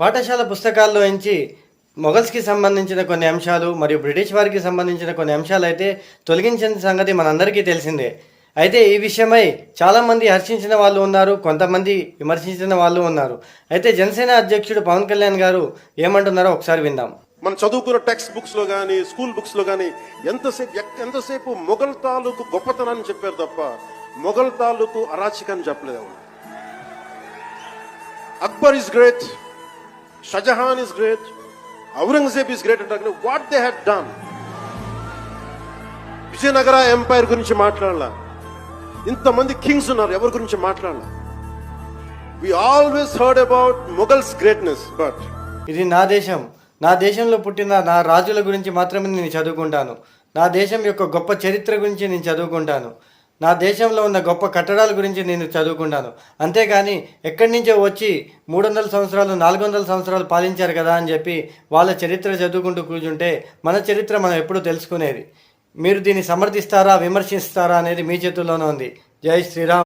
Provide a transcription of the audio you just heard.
పాఠశాల పుస్తకాల్లో నుంచి మొఘల్స్కి సంబంధించిన కొన్ని అంశాలు మరియు బ్రిటిష్ వారికి సంబంధించిన కొన్ని అంశాలు అయితే తొలగించిన సంగతి మనందరికీ తెలిసిందే. అయితే ఈ విషయమై చాలామంది హర్షించిన వాళ్ళు ఉన్నారు కొంతమంది విమర్శించిన వాళ్ళు ఉన్నారు. అయితే జనసేన అధ్యక్షుడు పవన్ కళ్యాణ్ గారు ఏమంటున్నారో ఒకసారి విందాం. మనం చదువుకున్న టెక్స్ట్ బుక్స్లో కానీ స్కూల్ బుక్స్లో కానీ ఎంతసేపు ఎంతసేపు మొఘల్ తాలూకు గొప్పతనాన్ని చెప్పారు తప్ప మొఘల్ తాలూకు అరాచకాన్ని చెప్పలేదు Akbar is great Shahjahan is great Aurangzeb is great అంటారు what they had done Vijayanagara empire గురించి మాట్లాడాల. ఇంతమంది కింగ్స్ ఉన్నారు ఎవరి గురించి మాట్లాడాల? We always heard about Mughals greatness but ఇది నా దేశం. నా దేశంలో పుట్టిన నా రాజుల గురించి మాత్రమే నేను చదువుకుంటాను. నా దేశం యొక్క గొప్ప చరిత్ర గురించి నేను చదువుకుంటాను. నా దేశంలో ఉన్న గొప్ప కట్టడాల గురించి నేను చదువుకుంటాను అంతేగాని ఎక్కడి నుంచో వచ్చి మూడు వందల సంవత్సరాలు నాలుగు వందల సంవత్సరాలు పాలించారు కదా అని చెప్పి వాళ్ళ చరిత్ర చదువుకుంటూ కూర్చుంటే మన చరిత్ర మనం ఎప్పుడూ తెలుసుకునేది. మీరు దీన్ని సమర్థిస్తారా విమర్శిస్తారా అనేది మీ చేతుల్లోనే ఉంది. జై శ్రీరామ్.